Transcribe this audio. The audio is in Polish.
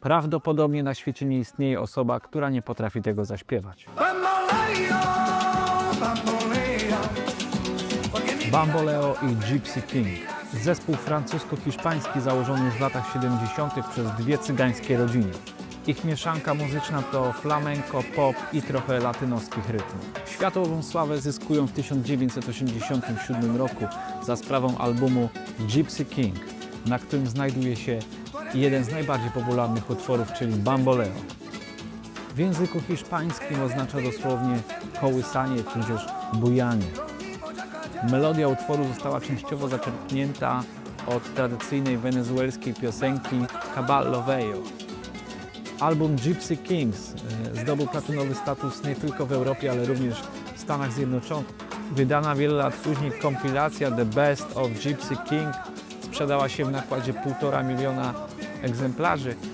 Prawdopodobnie na świecie nie istnieje osoba, która nie potrafi tego zaśpiewać. Bamboleo, i Gypsy King. Zespół francusko-hiszpański założony w latach 70. przez dwie cygańskie rodziny. Ich mieszanka muzyczna to flamenco, pop i trochę latynoskich rytmów. Światową sławę zyskują w 1987 roku za sprawą albumu Gypsy King, na którym znajduje się jeden z najbardziej popularnych utworów, czyli Bamboleo. W języku hiszpańskim oznacza dosłownie kołysanie tudzież bujanie. Melodia utworu została częściowo zaczerpnięta od tradycyjnej wenezuelskiej piosenki Caballo Vejo. Album Gypsy Kings e, zdobył platynowy status nie tylko w Europie, ale również w Stanach Zjednoczonych. Wydana wiele lat później kompilacja The Best of Gypsy King sprzedała się w nakładzie 1,5 miliona egzemplarzy,